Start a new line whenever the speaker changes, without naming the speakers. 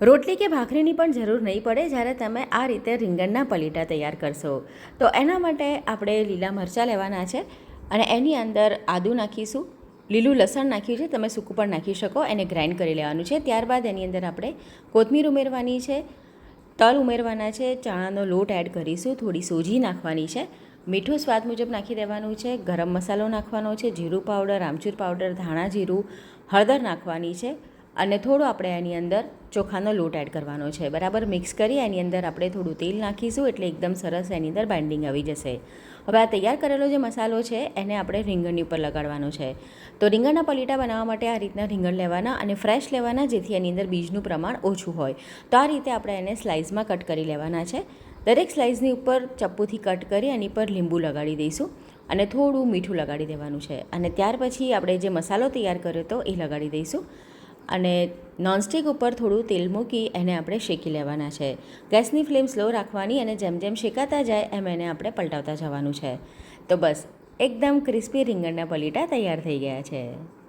રોટલી કે ભાખરીની પણ જરૂર નહીં પડે જ્યારે તમે આ રીતે રીંગણના પલીટા તૈયાર કરશો. તો એના માટે આપણે લીલા મરચાં લેવાના છે અને એની અંદર આદું નાખીશું. લીલું લસણ નાખ્યું છે, તમે સૂકું પણ નાખી શકો, એને ગ્રાઇન્ડ કરી લેવાનું છે. ત્યારબાદ એની અંદર આપણે કોથમીર ઉમેરવાની છે, તલ ઉમેરવાના છે, ચણાનો લોટ એડ કરીશું, થોડી સોજી નાખવાની છે. મીઠું સ્વાદ મુજબ નાખી દેવાનું છે, ગરમ મસાલો નાખવાનો છે, જીરું પાવડર, આમચૂર પાવડર, ધાણા જીરું, હળદર નાખવાની છે. અને થોડું આપણે એની અંદર ચોખાનો લોટ એડ કરવાનો છે. બરાબર? મિક્સ કરી એની અંદર આપણે થોડું તેલ નાખીશું એટલે એકદમ સરસ એની અંદર બાઇન્ડિંગ આવી જશે. હવે આ તૈયાર કરેલો જે મસાલો છે, એને આપણે રીંગણની ઉપર લગાડવાનો છે. તો રીંગણના પલીટા બનાવવા માટે આ રીતના રીંગણ લેવાના અને ફ્રેશ લેવાના, જેથી એની અંદર બીજનું પ્રમાણ ઓછું હોય. તો આ રીતે આપણે એને સ્લાઇસમાં કટ કરી લેવાના છે. દરેક સ્લાઇસની ઉપર ચપ્પુથી કટ કરી એની પર લીંબુ લગાડી દઈશું અને થોડું મીઠું લગાડી દેવાનું છે. અને ત્યાર પછી આપણે જે મસાલો તૈયાર કર્યો હતો એ લગાડી દઈશું. અને નોનસ્ટિક ઉપર થોડું તેલ મૂકી એને આપણે શેકી લેવાના છે. ગેસની ફ્લેમ સ્લો રાખવાની અને જેમ જેમ શેકાતા જાય એમ એને આપણે પલટાવતા જવાનું છે. તો બસ, એકદમ ક્રિસ્પી રીંગણના પલીટા તૈયાર થઈ ગયા છે.